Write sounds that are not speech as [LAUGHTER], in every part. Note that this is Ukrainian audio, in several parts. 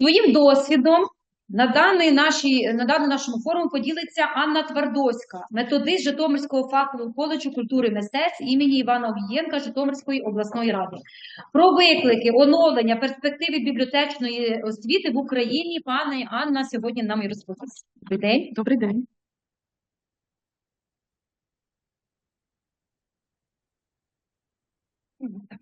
Своїм досвідом на даний нашій, на даному нашому форуму поділиться Анна Твардоська, методист Житомирського фахового коледжу культури і мистецтв імені Івана Огієнка Житомирської обласної ради. Про виклики, оновлення, перспективи бібліотечної освіти в Україні пані Анна сьогодні нам і розповість. Добрий день. Добрий день. Так,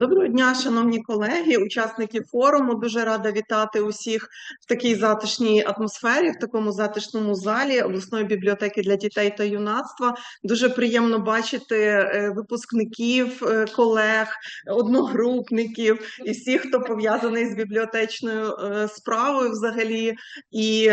Доброго дня, шановні колеги, учасники форуму. Дуже рада вітати усіх в такій затишній атмосфері, в такому затишному залі обласної бібліотеки для дітей та юнацтва. Дуже приємно бачити е, випускників, е, колег, одногрупників і всіх, хто пов'язаний з бібліотечною е, справою, взагалі, і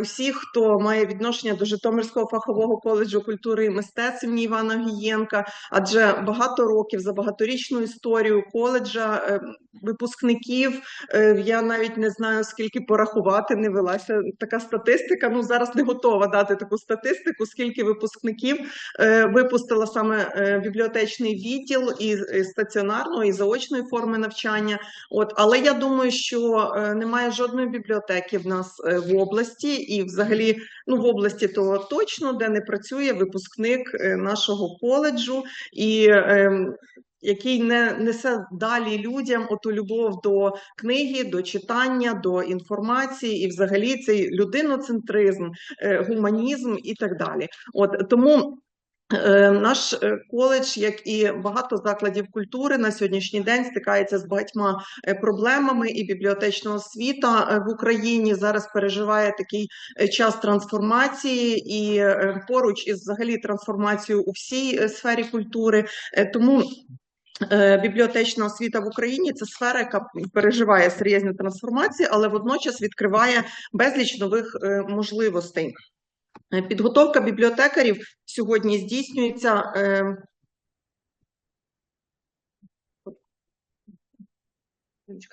усіх, хто має відношення до Житомирського фахового коледжу культури і мистецтв Івана Гієнка, адже багато років за багаторічну історію коледжа, е, випускників. е, Я навіть не знаю, скільки порахувати, не велася така статистика. Ну зараз не готова дати таку статистику, скільки випускників е, випустила саме бібліотечний відділ і стаціонарної, і заочної форми навчання. От, але я думаю, що немає жодної бібліотеки в нас в області, і взагалі, ну в області то точно, де не працює випускник нашого коледжу. І ем, який не несе далі людям оту любов до книги, до читання, до інформації, і взагалі цей людиноцентризм, е, гуманізм і так далі. От тому. е, Наш е, коледж, як і багато закладів культури, на сьогоднішній день стикається з багатьма проблемами, і бібліотечна освіта в Україні зараз переживає такий час трансформації, і поруч із взагалі трансформацією у всій сфері культури. Тому Бібліотечна освіта в Україні це сфера, яка переживає серйозні трансформації, але водночас відкриває безліч нових е, можливостей. Е, Підготовка бібліотекарів сьогодні здійснюється. е,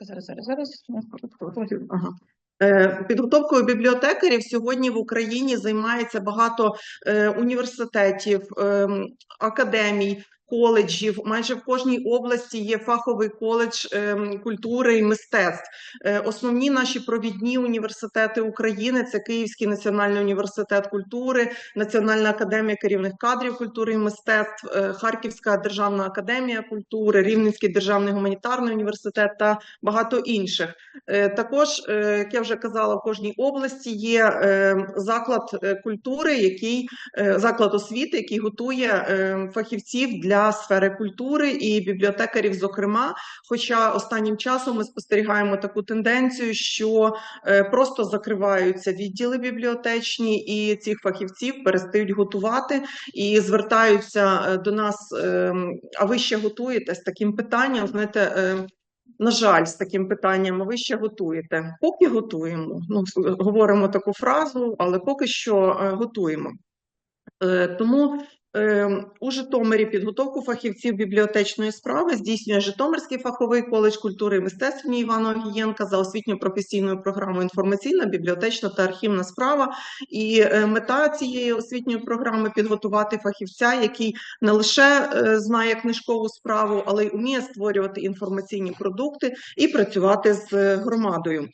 Зараз, зараз, зараз. Ага. Е, Підготовкою бібліотекарів сьогодні в Україні займається багато е, університетів, ем, академій, коледжів. Майже в кожній області є фаховий коледж ем, культури і мистецтв. Е, Основні наші провідні університети України це Київський національний університет культури, Національна академія керівних кадрів культури і мистецтв, е, Харківська державна академія культури, Рівненський державний гуманітарний університет та багато інших. Е, Також, як я вже казала, в кожній області є заклад культури, який заклад освіти, який готує е, фахівців для сфери культури і бібліотекарів, зокрема. Хоча останнім часом ми спостерігаємо таку тенденцію, що е, просто закриваються відділи бібліотечні, і цих фахівців перестають готувати і звертаються е, до нас. е, А ви ще готуєте з таким питанням? Знаєте. е, на жаль, з таким питанням, ви ще готуєте? Поки готуємо. Ну, говоримо таку фразу, але поки що е, готуємо. Тому у Житомирі підготовку фахівців бібліотечної справи здійснює Житомирський фаховий коледж культури і мистецтв Івана Огієнка за освітньо-професійною програмою інформаційна, бібліотечна та архівна справа. І е, мета цієї освітньої програми підготувати фахівця, який не лише е, знає книжкову справу, але й уміє створювати інформаційні продукти і працювати з е, громадою.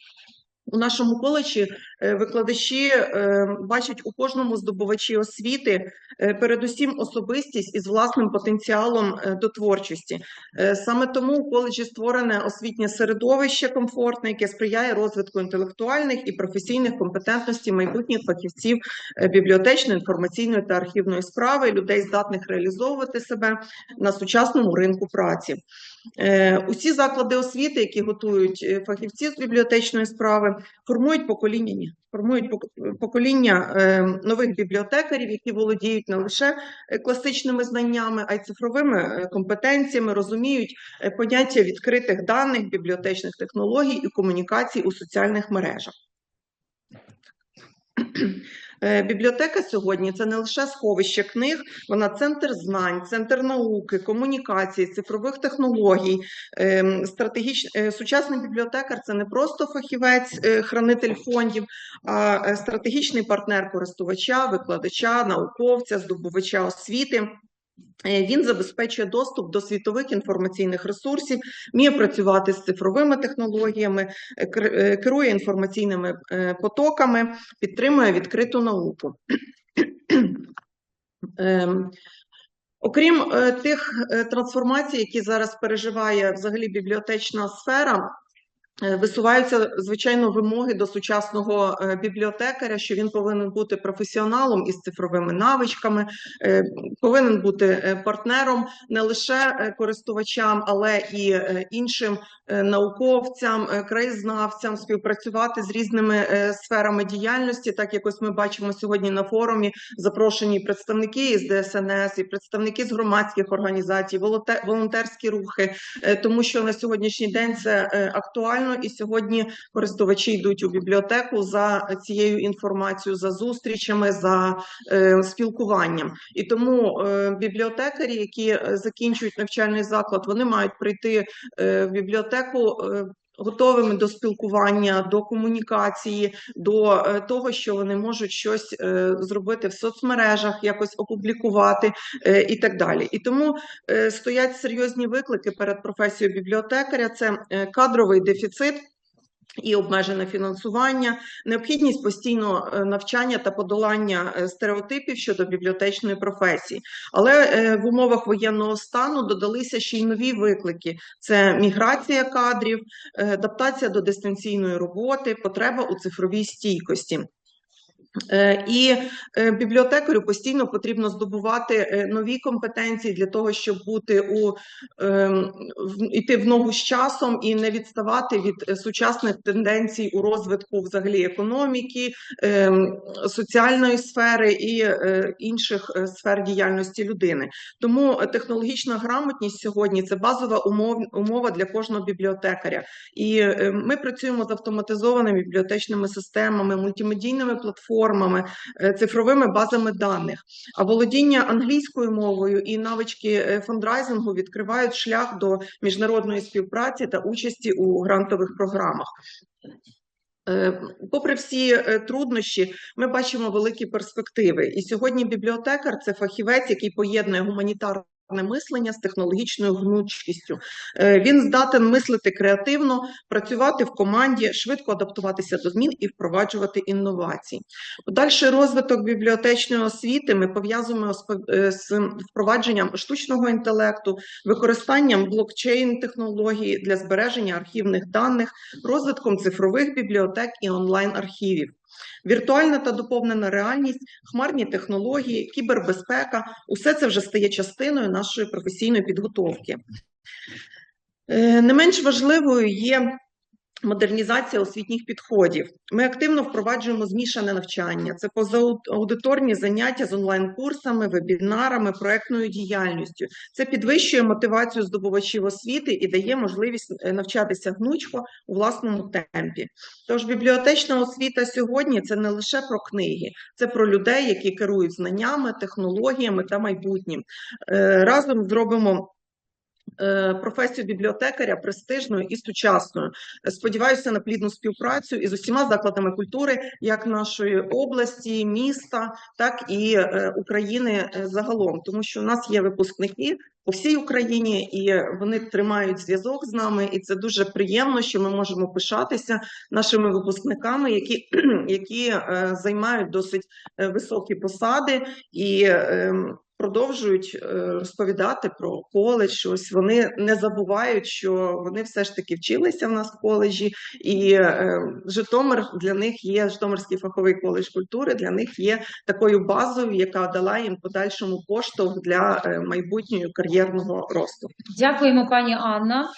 У нашому коледжі е, викладачі е, бачать у кожному здобувачі освіти е, передусім особистість із власним потенціалом е, до творчості. Е, Саме тому у коледжі створене освітнє середовище комфортне, яке сприяє розвитку інтелектуальних і професійних компетентностей майбутніх фахівців е, бібліотечної, інформаційної та архівної справи, людей, здатних реалізовувати себе на сучасному ринку праці. Е, Усі заклади освіти, які готують е, фахівців з бібліотечної справи, формують покоління, ні, формують пок- покоління е, нових бібліотекарів, які володіють не лише е, класичними знаннями, а й цифровими е, компетенціями, розуміють е, поняття відкритих даних, бібліотечних технологій і комунікацій у соціальних мережах. Е, Бібліотека сьогодні це не лише сховище книг, вона центр знань, центр науки, комунікації, цифрових технологій. Ем, Стратегіч... е, Сучасний бібліотекар це не просто фахівець, е, хранитель фондів, а стратегічний партнер користувача, викладача, науковця, здобувача освіти. Е, Він забезпечує доступ до світових інформаційних ресурсів, вміє працювати з цифровими технологіями, е, е, керує інформаційними потоками, підтримує відкриту науку. [CLEARS THROAT] Ем, Окрім тих трансформацій, які зараз переживає взагалі бібліотечна сфера, висуваються звичайно вимоги до сучасного е, бібліотекаря, що він повинен бути професіоналом із цифровими навичками, е, повинен бути е, партнером не лише е, користувачам, але і е, іншим е, науковцям, е, краєзнавцям, співпрацювати з різними е, сферами діяльності. Так як ось ми бачимо сьогодні на форумі запрошені представники із ДСНС, і представники з громадських організацій, волонте- волонтерські рухи, е, тому що на сьогоднішній день це е, актуально, і сьогодні користувачі йдуть у бібліотеку за цією інформацією, за зустрічами, за е, спілкуванням. І тому е, бібліотекарі, які е, закінчують навчальний заклад, вони мають прийти е, в бібліотеку. е, Готовими до спілкування, до комунікації, до е, того, що вони можуть щось е, зробити в соцмережах, якось опублікувати е, і так далі. І тому стоять серйозні виклики перед професією бібліотекаря: це кадровий дефіцит. І обмежене фінансування, необхідність постійного е, навчання та подолання е, стереотипів щодо бібліотечної професії. Але е, в умовах воєнного стану додалися ще й нові виклики: це міграція кадрів, адаптація до дистанційної роботи, потреба у цифровій стійкості. Е, І е, бібліотекарю постійно потрібно здобувати е, нові компетенції для того, щоб бути у ем, в- ногу з часом і не відставати від сучасних тенденцій у розвитку взагалі економіки, ем, соціальної сфери і інших сфер діяльності людини. Тому технологічна грамотність сьогодні це базова умова для кожного бібліотекаря. І ми працюємо з автоматизованими бібліотечними системами, мультимедійними платформами, е, цифровими базами даних. А володіння англійською мовою і навички е, фандрайзингу відкривають шлях до міжнародної співпраці та участі у грантових програмах. Е, Попри всі труднощі, ми бачимо великі перспективи. І сьогодні бібліотекар це фахівець, який поєднує гуманітарне мислення з технологічною гнучкістю. Е, Він здатен мислити креативно, працювати в команді, швидко адаптуватися до змін і впроваджувати інновації. Подальший розвиток бібліотечної освіти ми пов'язуємо з е, впровадженням штучного інтелекту, використанням блокчейн-технологій для збереження архівних даних, розвитком цифрових бібліотек і онлайн-архівів. Віртуальна та доповнена реальність, хмарні технології, кібербезпека усе це вже стає частиною нашої професійної підготовки. Е, Не менш важливою є модернізація освітніх підходів. Ми активно впроваджуємо змішане навчання. Це позааудиторні заняття з онлайн-курсами, вебінарами, проектною діяльністю. Це підвищує мотивацію здобувачів освіти і дає можливість е, навчатися гнучко у власному темпі. Тож бібліотечна освіта сьогодні це не лише про книги, це про людей, які керують знаннями, технологіями та майбутнім. Е, Разом зробимо. Е, Професію бібліотекаря престижною і сучасною. Сподіваюся на плідну співпрацю із усіма закладами культури, як нашої області, міста, так і е, України е, загалом, тому що у нас є випускники по всій Україні, і вони тримають зв'язок з нами, і це дуже приємно, що ми можемо пишатися нашими випускниками, які, [CLEARS THROAT] які займають досить високі посади і. Продовжують е, розповідати про коледж, ось вони не забувають, що вони все ж таки вчилися в нас в коледжі, і е, Житомир для них є Житомирський фаховий коледж культури. Для них є такою базою, яка дала їм подальшому поштовх для майбутньої майбутнього кар'єрного росту. Дякуємо, пані Анна.